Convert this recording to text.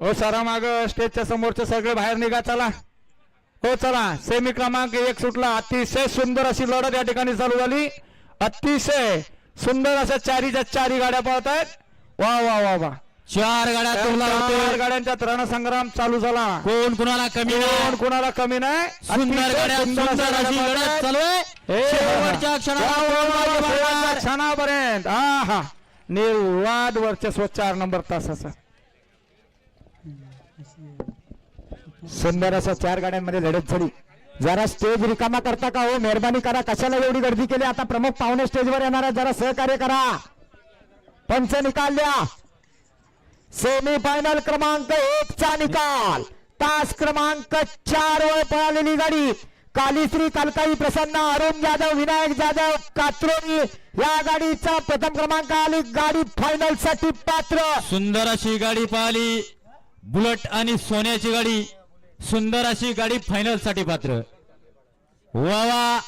हो सरा माग स्टेजच्या समोरचे सगळे बाहेर निघा चला. हो चला. सेमी क्रमांक एक सुटला. अतिशय सुंदर अशी लढत या ठिकाणी चालू झाली. अतिशय सुंदर अशा चारीच्या चारी गाड्या पळत आहेत वा वा वा वा. चार गाड्या चार गाड्यांच्यात रणसंग्राम चालू झाला. कोण कुणाला कमी कोण नाही कुणाला कमी नाही? सुंदर गाड्या सुंदर अशा लढत. चालू आहे. शेवटच्या कोण? क्षणापर्यंत. हा हा निर्वाद वर्चस्व चार नंबर तासाचा. सुंदर असं चार गाड्यांमध्ये लढत झाली. जरा स्टेज रिकामा करता का हो? मेहरबानी करा. कशाला एवढी गर्दी केली? आता प्रमुख पाहुणे स्टेजवर येणार आहे जरा सहकार्य करा. पंच निकाल द्या. सेमी फायनल क्रमांक एक चा निकाल. तास क्रमांक चार वर पळालेली गाडी. कालीश्री कालकाई प्रसन्न अरुण जाधव विनायक जाधव कात्रोणी या गाडीचा प्रथम क्रमांक आली. गाडी फायनलसाठी पात्र. सुंदर अशी गाडी पाहिली. बुलेट आणि सोन्याची गाडी सुंदर अशी गाडी फायनलसाठी पात्र. वा वा